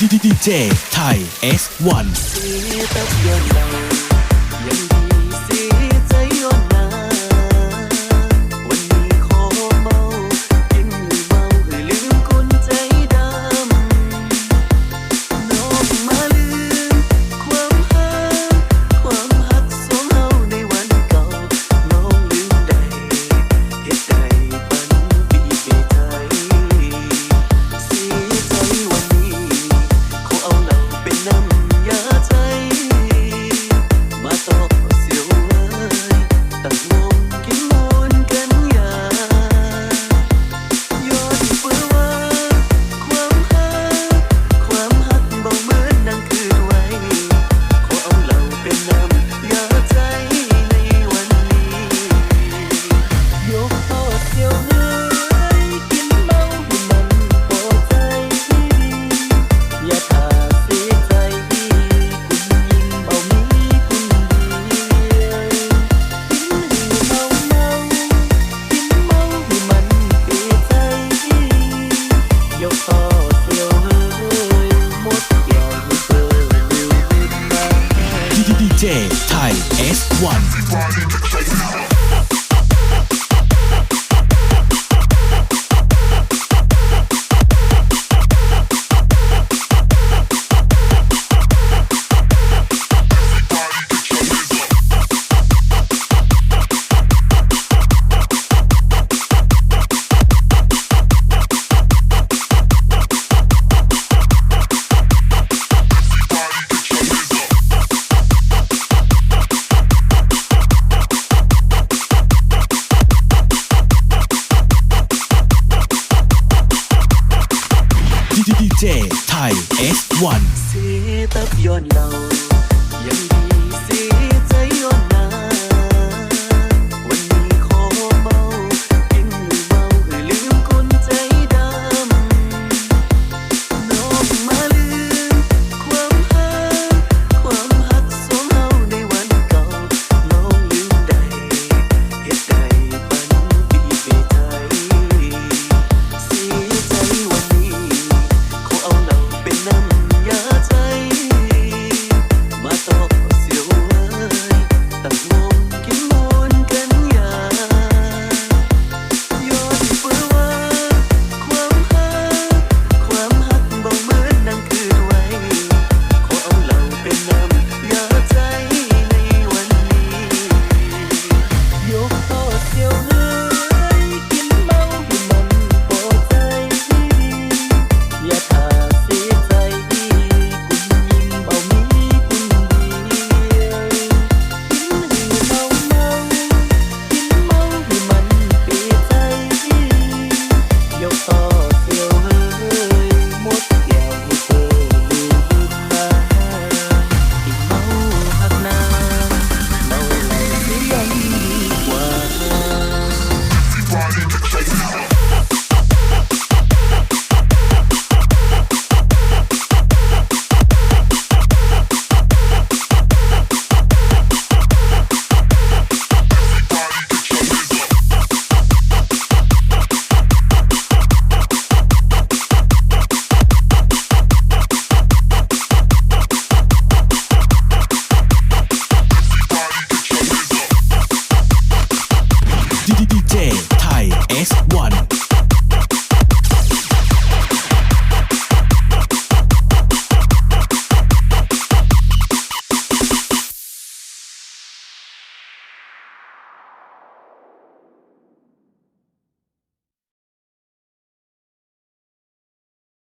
ดีดีเจไทย S1 one. เจไทย S1 still Let's go.